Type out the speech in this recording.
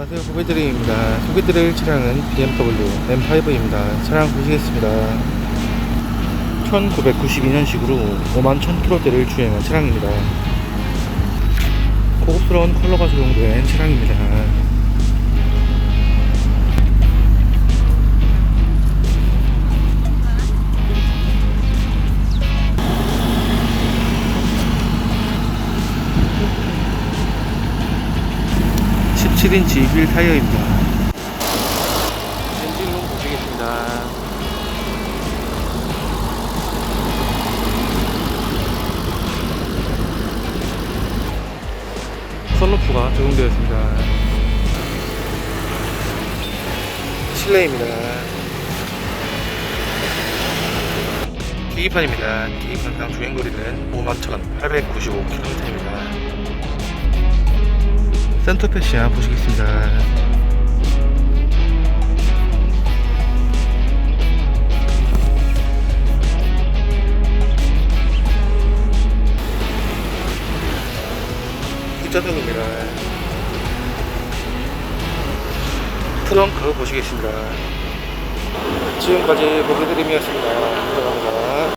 안녕하세요. 후배드림입니다. 소개드릴 차량은 BMW M5입니다. 차량 보시겠습니다. 1992년식으로 5만 1000km대를 주행한 차량입니다. 고급스러운 컬러가 적용된 차량입니다 (17인치) 휠 타이어입니다. 엔진룸 보시겠습니다. 썬루프가 적용되었습니다. 실내입니다. 계기판입니다. 계기판상 주행거리는 51,895km입니다 센터페시아 보시겠습니다. 뒷좌석입니다. 트렁크 보시겠습니다. 지금까지 보기드림이었습니다